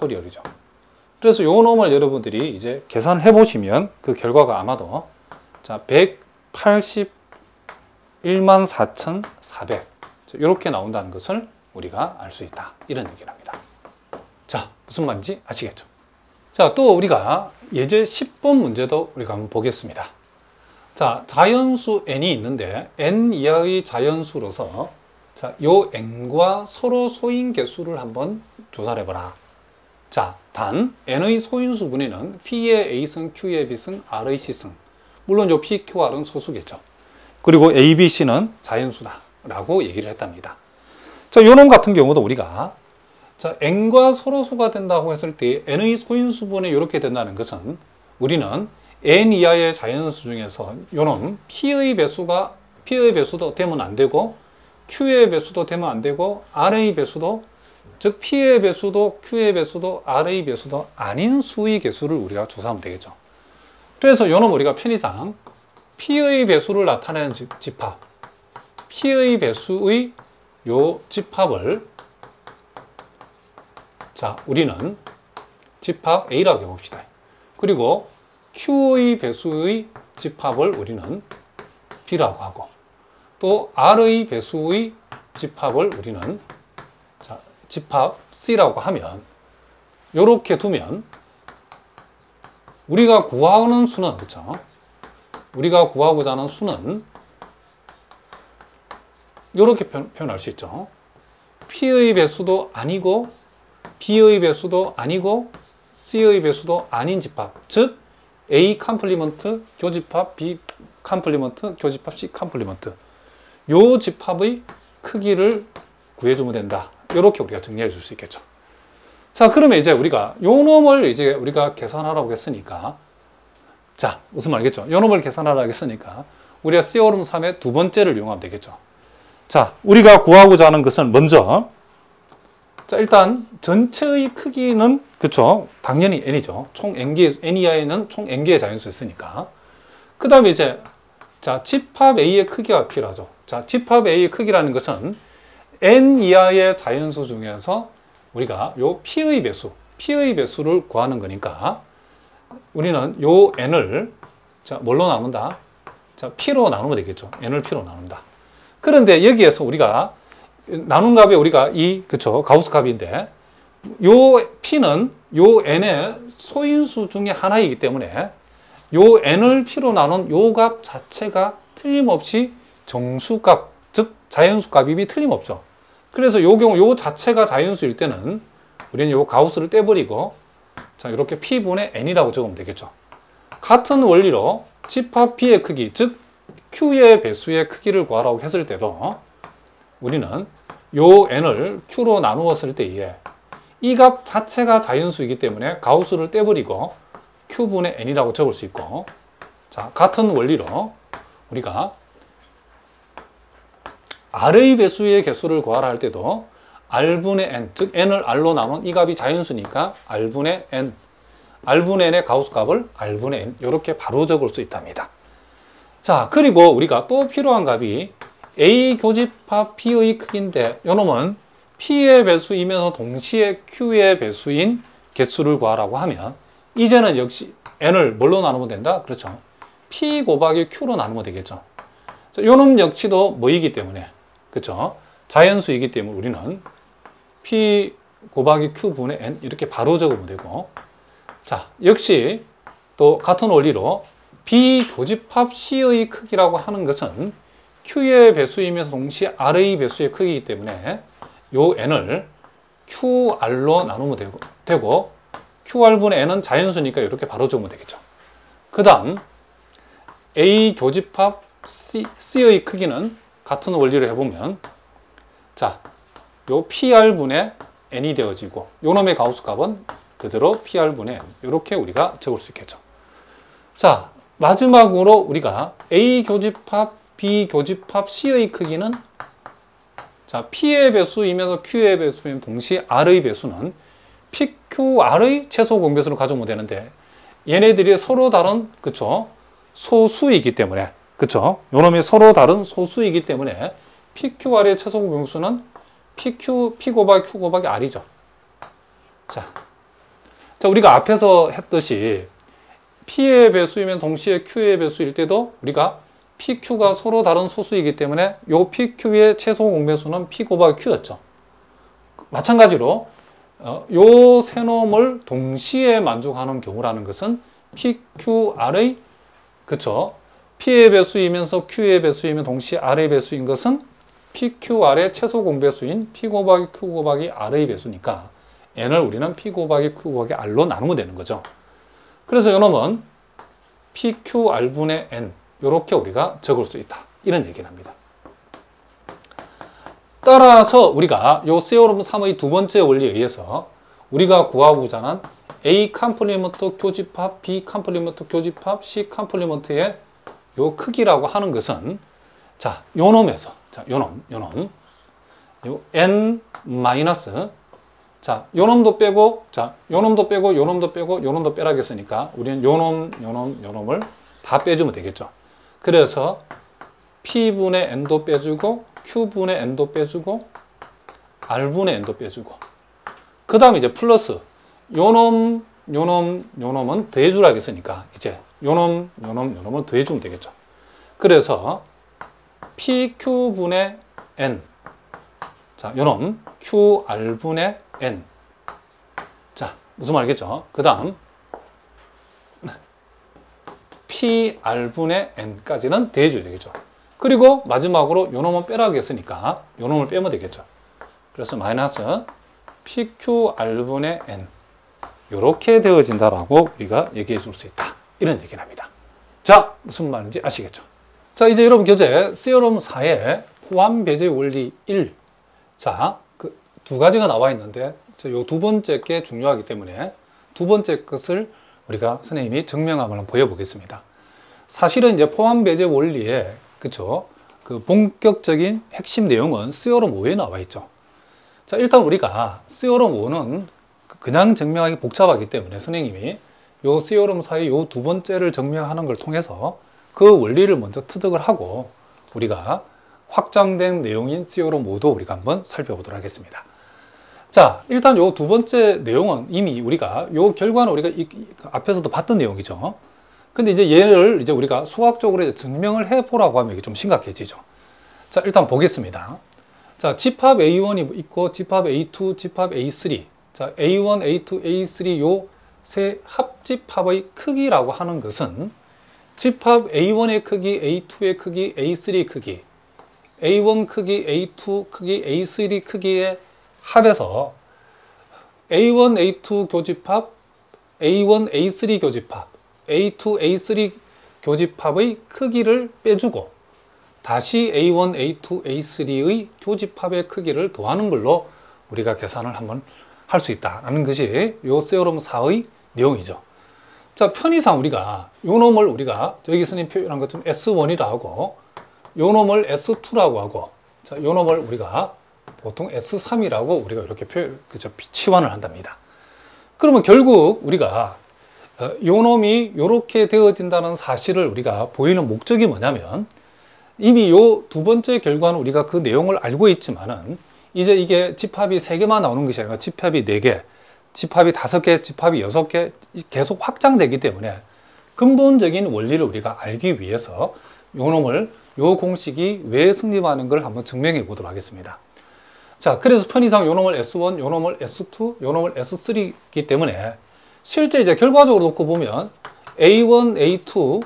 팩토리얼이죠. 그래서 요 놈을 여러분들이 이제 계산해 보시면 그 결과가 아마도 자 181만 4,400 이렇게 나온다는 것을 우리가 알 수 있다 이런 얘기를 합니다. 자 무슨 말인지 아시겠죠? 자 또 우리가 예제 10번 문제도 우리가 한번 보겠습니다. 자 자연수 n이 있는데 n 이하의 자연수로서 자, 요 n과 서로 소인 개수를 한번 조사를 해보라. 자, 단 n의 소인수 분위는 p의 a승, q의 b승, r의 c승. 물론 요 p, q, r은 소수겠죠. 그리고 a, b, c는 자연수다 라고 얘기를 했답니다. 자, 요놈 같은 경우도 우리가 자, n과 서로 소가 된다고 했을 때 n의 소인수분에 이렇게 된다는 것은 우리는 n 이하의 자연수 중에서 요놈 p의 배수가 p의 배수도 되면 안 되고 q의 배수도 되면 안 되고 r의 배수도 즉 p의 배수도 q의 배수도 r의 배수도 아닌 수의 개수를 우리가 조사하면 되겠죠. 그래서 요놈 우리가 편의상 p의 배수를 나타내는 집합 p의 배수의 요 집합을 자 우리는 집합 A라고 해봅시다. 그리고 Q의 배수의 집합을 우리는 B라고 하고 또 R의 배수의 집합을 우리는 자, 집합 C라고 하면 이렇게 두면 우리가 구하는 수는 그렇죠? 우리가 구하고자 하는 수는 이렇게 표현할 수 있죠. P의 배수도 아니고 B의 배수도 아니고 C의 배수도 아닌 집합. 즉 A 컴플리먼트 교집합 B 컴플리먼트 교집합 C 컴플리먼트. 요 집합의 크기를 구해주면 된다. 이렇게 우리가 정리해 줄 수 있겠죠. 자, 그러면 이제 우리가 요 놈을 이제 우리가 계산하라고 했으니까 자, 무슨 말이겠죠? 요 놈을 계산하라고 했으니까 우리가 세오름 3의 두 번째를 이용하면 되겠죠. 자, 우리가 구하고자 하는 것은 먼저 자, 일단 전체의 크기는 그렇죠. 당연히 n이죠. 총 n개 n 이하에는 총 n개의 자연수 있으니까. 그 다음에 이제 자, 집합 A의 크기가 필요하죠. 자, 집합 A의 크기라는 것은 n 이하의 자연수 중에서 우리가 요 p의 배수, p의 배수를 구하는 거니까 우리는 요 n을 자, 뭘로 나눈다? 자, p로 나누면 되겠죠. n을 p로 나눈다. 그런데 여기에서 우리가 나눈 값이 우리가 이 그쵸 가우스 값인데 요 p는 요 n의 소인수 중에 하나이기 때문에 요 n을 p로 나눈 요 값 자체가 틀림없이 정수값 즉 자연수 값이 틀림없죠. 그래서 요 경우 요 자체가 자연수일 때는 우리는 요 가우스를 떼버리고 자 이렇게 p분의 n이라고 적으면 되겠죠. 같은 원리로 집합 b의 크기 즉 q의 배수의 크기를 구하라고 했을 때도 우리는 요 n을 q로 나누었을 때에 이 값 자체가 자연수이기 때문에 가우스를 떼버리고 q분의 n이라고 적을 수 있고 자 같은 원리로 우리가 r의 배수의 개수를 구하라 할 때도 r분의 n, 즉 n을 r로 나눈 이 값이 자연수니까 r분의 n, r분의 n의 가우스 값을 r분의 n 이렇게 바로 적을 수 있답니다. 자 그리고 우리가 또 필요한 값이 A 교집합 P의 크기인데 요놈은 P의 배수이면서 동시에 Q의 배수인 개수를 구하라고 하면 이제는 역시 N을 뭘로 나누면 된다? 그렇죠. P 곱하기 Q로 나누면 되겠죠. 자, 요놈 역시도 뭐이기 때문에 그렇죠. 자연수이기 때문에 우리는 P 곱하기 Q 분의 N 이렇게 바로 적으면 되고 자 역시 또 같은 원리로 비교집합 C의 크기라고 하는 것은 Q의 배수이면서 동시에 R의 배수의 크기이기 때문에 요 n을 QR로 나누면 되고, 되고 QR분의 n은 자연수니까 이렇게 바로 적으면 되겠죠. 그 다음 A 교집합 C, C의 크기는 같은 원리를 해보면 자, 요 PR분의 n이 되어지고 요 놈의 가우스 값은 그대로 PR분의 n 이렇게 우리가 적을 수 있겠죠. 자, 마지막으로 우리가 A 교집합 비교집합 C의 크기는 자 P의 배수이면서 Q의 배수이면 동시에 R의 배수는 PQR의 최소 공배수를 가져오면 되는데 얘네들이 서로 다른 그쵸 소수이기 때문에 그쵸 요놈이 서로 다른 소수이기 때문에 PQR의 최소 공배수는 PQ P 곱하기 Q 곱하기 R이죠. 자 자, 우리가 앞에서 했듯이 P의 배수이면 동시에 Q의 배수일 때도 우리가 PQ가 서로 다른 소수이기 때문에 요 PQ의 최소 공배수는 P 곱하기 Q였죠. 마찬가지로 어, 요세 놈을 동시에 만족하는 경우라는 것은 PQR의 그쵸 P의 배수이면서 Q의 배수이면 동시에 R의 배수인 것은 PQR의 최소 공배수인 P 곱하기 Q 곱하기 R의 배수니까 N을 우리는 P 곱하기 Q 곱하기 R로 나누면 되는 거죠. 그래서 이놈은 PQR분의 N 이렇게 우리가 적을 수 있다. 이런 얘기를 합니다. 따라서 우리가 요 세오름 3의 두 번째 원리에 의해서 우리가 구하고자 하는 A 컴플리먼트 교집합, B 컴플리먼트 교집합, C 컴플리먼트의 요 크기라고 하는 것은 자, 요 놈에서 자, 요 놈, 요 놈. 요 n 마이너스 자, 요 놈도 빼고 자, 요 놈도 빼고 요 놈도 빼고 요 놈도 빼라 겠으니까 우리는 요 놈, 요 놈, 요 놈을 다 빼주면 되겠죠. 그래서 P분의 N도 빼주고 Q분의 N도 빼주고 R분의 N도 빼주고 그 다음에 이제 플러스 요놈, 요놈, 요놈은 더해주라겠으니까 이제 요놈, 요놈, 요놈은 더해주면 되겠죠. 그래서 PQ분의 N 자, 요놈 QR분의 N 자, 무슨 말이겠죠? 그 다음 PR분의 N까지는 대해줘야 되겠죠. 그리고 마지막으로 요놈은 빼라고 했으니까 요놈을 빼면 되겠죠. 그래서 마이너스 PQR분의 N 이렇게 되어진다라고 우리가 얘기해 줄 수 있다. 이런 얘기를 합니다. 자, 무슨 말인지 아시겠죠? 자, 이제 여러분 교재 세어럼 4의 포함 배제 원리 1. 자, 그 두 가지가 나와 있는데 요 두 번째 게 중요하기 때문에 두 번째 것을 우리가 선생님이 증명함을 한번 보여보겠습니다. 사실은 이제 포함 배제 원리에 그쵸? 그 본격적인 핵심 내용은 스어럼 5에 나와 있죠. 자, 일단 우리가 스어럼 5는 그냥 증명하기 복잡하기 때문에 선생님이 요 스어럼 사이 요 두 번째를 증명하는 걸 통해서 그 원리를 먼저 터득을 하고 우리가 확장된 내용인 스어럼 5도 우리가 한번 살펴보도록 하겠습니다. 자, 일단 요 두 번째 내용은 이미 우리가 요 결과는 우리가 이, 이, 앞에서도 봤던 내용이죠. 근데 이제 얘를 이제 우리가 수학적으로 이제 증명을 해 보라고 하면 이게 좀 심각해지죠. 자, 일단 보겠습니다. 자, 집합 A1이 있고 집합 A2, 집합 A3. 자, A1, A2, A3 요 세 합집합의 크기라고 하는 것은 집합 A1의 크기, A2의 크기, A3의 크기, A1 크기, A2 크기, A3 크기의 합에서 A1, A2 교집합, A1, A3 교집합, A2, A3 교집합의 크기를 빼주고 다시 A1, A2, A3의 교집합의 크기를 더하는 걸로 우리가 계산을 한번 할 수 있다라는 것이 요 세오럼 4의 내용이죠. 자, 편의상 우리가 요 놈을 우리가 여기 스님 표현한 것처럼 S1이라 하고 요 놈을 S2라고 하고 자, 요 놈을 우리가 보통 S3이라고 우리가 이렇게 표, 그죠, 치환을 한답니다. 그러면 결국 우리가 어, 요 놈이 이렇게 되어진다는 사실을 우리가 보이는 목적이 뭐냐면 이미 요 두 번째 결과는 우리가 그 내용을 알고 있지만은 이제 이게 집합이 세 개만 나오는 것이 아니라 집합이 네 개, 집합이 다섯 개, 집합이 여섯 개 계속 확장되기 때문에 근본적인 원리를 우리가 알기 위해서 요 놈을 요 공식이 왜 승립하는 걸 한번 증명해 보도록 하겠습니다. 자, 그래서 편의상 요 놈을 S1, 요 놈을 S2, 요 놈을 S3이기 때문에 실제 이제 결과적으로 놓고 보면 A1, A2,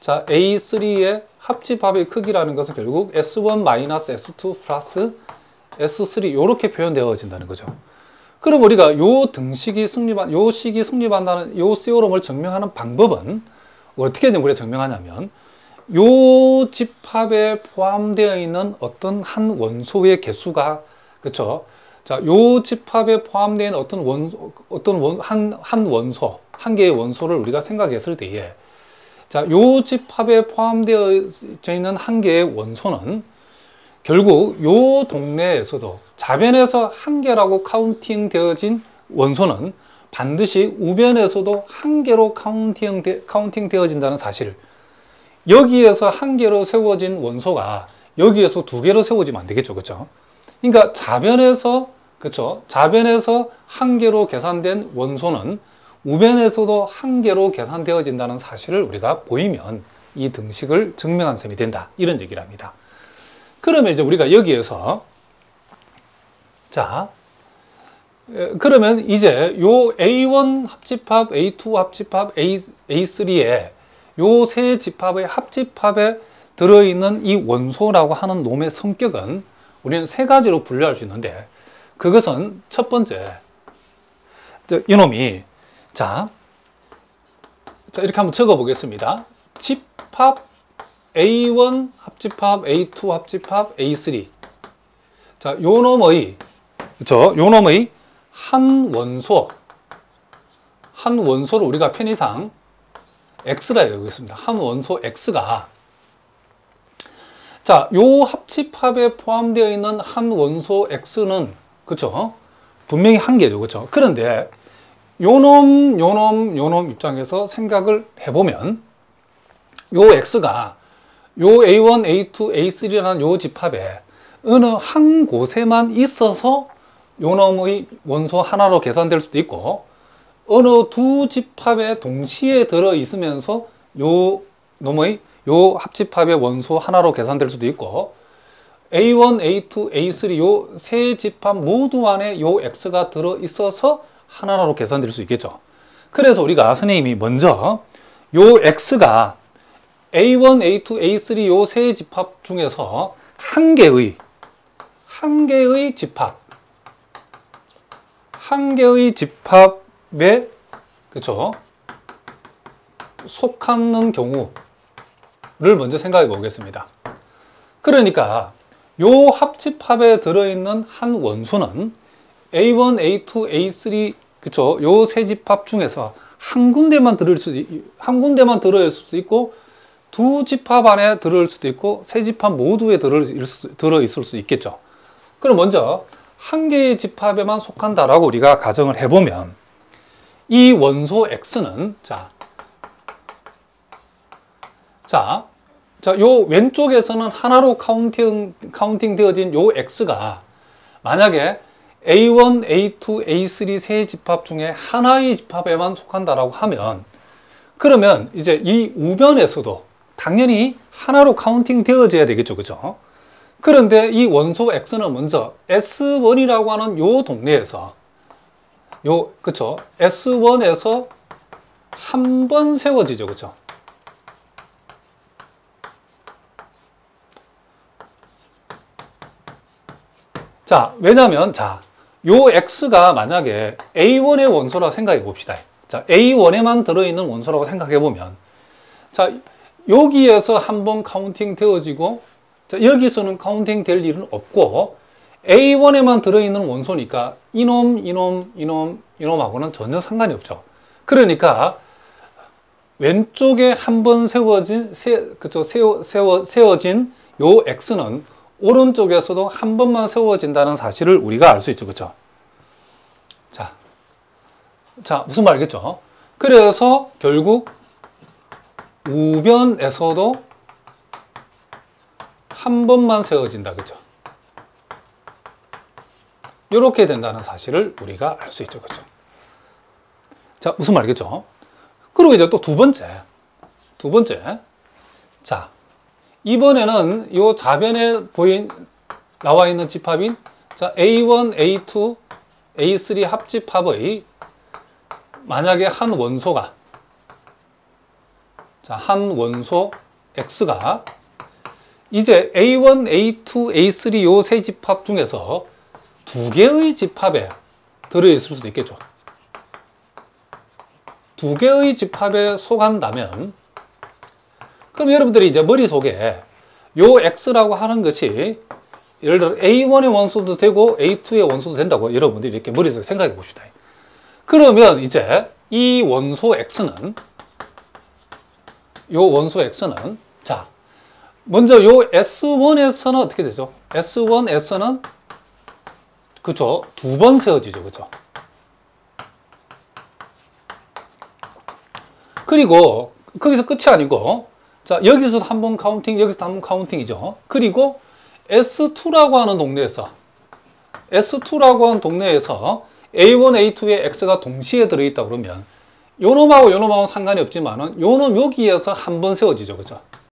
자, A3의 합집합의 크기라는 것은 결국 S1 S2 플러스 S3 이렇게 표현되어진다는 거죠. 그럼 우리가 요 등식이 승립한, 요 식이 승립한다는 요 세오럼을 증명하는 방법은 어떻게 우리가 증명하냐면 요 집합에 포함되어 있는 어떤 한 원소의 개수가 그렇죠. 자, 요 집합에 포함된 어떤 원 어떤 원, 한, 한 원소, 한 개의 원소를 우리가 생각했을 때에 자, 요 집합에 포함되어 있는 한 개의 원소는 결국 요 동네에서도 자변에서 한 개라고 카운팅 되어진 원소는 반드시 우변에서도 한 개로 카운팅, 되, 카운팅 되어진다는 사실을 여기에서 한 개로 세워진 원소가 여기에서 두 개로 세워지면 안 되겠죠. 그렇죠? 그러니까 자변에서 그렇죠? 좌변에서 한 개로 계산된 원소는 우변에서도 한 개로 계산되어진다는 사실을 우리가 보이면 이 등식을 증명한 셈이 된다. 이런 얘기를 합니다. 그러면 이제 우리가 여기에서 자 그러면 이제 요 A1 합집합, A2 합집합, A, A3의 요세 집합의 합집합에 들어있는 이 원소라고 하는 놈의 성격은 우리는 세 가지로 분류할 수 있는데 그것은 첫 번째 이놈이 자, 자 이렇게 한번 적어 보겠습니다. 집합 A1 합집합, A2 합집합, A3 자, 요 놈의 그렇죠? 요 놈의 한 원소 한 원소를 우리가 편의상 x라 여기겠습니다. 한 원소 x가 자, 요 합집합에 포함되어 있는 한 원소 x는 그렇죠? 분명히 한 개죠. 그렇죠? 그런데 요놈, 요놈, 요놈 입장에서 생각을 해보면 요 x가 요 a1, a2, a3라는 요 집합에 어느 한 곳에만 있어서 요놈의 원소 하나로 계산될 수도 있고 어느 두 집합에 동시에 들어 있으면서 요 놈의 요 합집합의 원소 하나로 계산될 수도 있고 A1, A2, A3 요 세 집합 모두 안에 요 X가 들어 있어서 하나로 계산될 수 있겠죠. 그래서 우리가 선생님이 먼저 요 X가 A1, A2, A3 요 세 집합 중에서 한 개의 한 개의 집합 한 개의 집합에 그렇죠? 속하는 경우를 먼저 생각해 보겠습니다. 그러니까 요 합집합에 들어있는 한 원소는 A1, A2, A3 그렇죠? 요세 집합 중에서 한 군데만 들을 수도 한 군데만 들어있을 수도 있고 두 집합 안에 들어올 수도 있고 세 집합 모두에 들어 있을 수 있겠죠. 그럼 먼저 한 개의 집합에만 속한다라고 우리가 가정을 해보면 이 원소 x는 자, 자, 자, 요 왼쪽에서는 하나로 카운팅, 카운팅 되어진 요 x가 만약에 A1, A2, A3 세 집합 중에 하나의 집합에만 속한다라고 하면 그러면 이제 이 우변에서도 당연히 하나로 카운팅 되어져야 되겠죠. 그죠? 그런데 이 원소 X는 먼저 S1이라고 하는 요 동네에서 요 그쵸 S1에서 한 번 세워지죠. 그쵸 자, 왜냐면 자, 요 X가 만약에 A1의 원소라고 생각해 봅시다. 자, A1에만 들어 있는 원소라고 생각해 보면 자, 여기에서 한번 카운팅 되어지고 자, 여기서는 카운팅 될 일은 없고 A1에만 들어있는 원소니까 이놈, 이놈, 이놈, 이놈하고는 전혀 상관이 없죠. 그러니까 왼쪽에 한 번 세워진 세, 그쵸, 세워, 세워, 세워진 요 X는 오른쪽에서도 한 번만 세워진다는 사실을 우리가 알 수 있죠. 그쵸? 자, 자, 무슨 말이겠죠? 그래서 결국 우변에서도 한 번만 세워진다. 그죠? 이렇게 된다는 사실을 우리가 알 수 있죠. 그죠? 자, 무슨 말이겠죠? 그리고 이제 또 두 번째. 두 번째. 자, 이번에는 이 좌변에 보인, 나와 있는 집합인 자, A1, A2, A3 합집합의 만약에 한 원소가 자, 한 원소 X가 이제 A1, A2, A3 요 세 집합 중에서 두 개의 집합에 들어있을 수도 있겠죠. 두 개의 집합에 속한다면 그럼 여러분들이 이제 머릿속에 요 X라고 하는 것이 예를 들어 A1의 원소도 되고 A2의 원소도 된다고 여러분들이 이렇게 머릿속에 생각해 봅시다. 그러면 이제 이 원소 X는 요 원소 X는 자 먼저 요 S1에서는 어떻게 되죠? S1에서는 그죠? 두번 세워지죠. 그죠? 그리고 거기서 끝이 아니고 자, 여기서 한 번 카운팅, 여기서 한 번 카운팅이죠. 그리고 S2라고 하는 동네에서 S2라고 하는 동네에서 A1, A2에 X가 동시에 들어있다 그러면 요놈하고 요놈하고는 상관이 없지만은 요놈 여기에서 한 번 세워지죠. 그죠?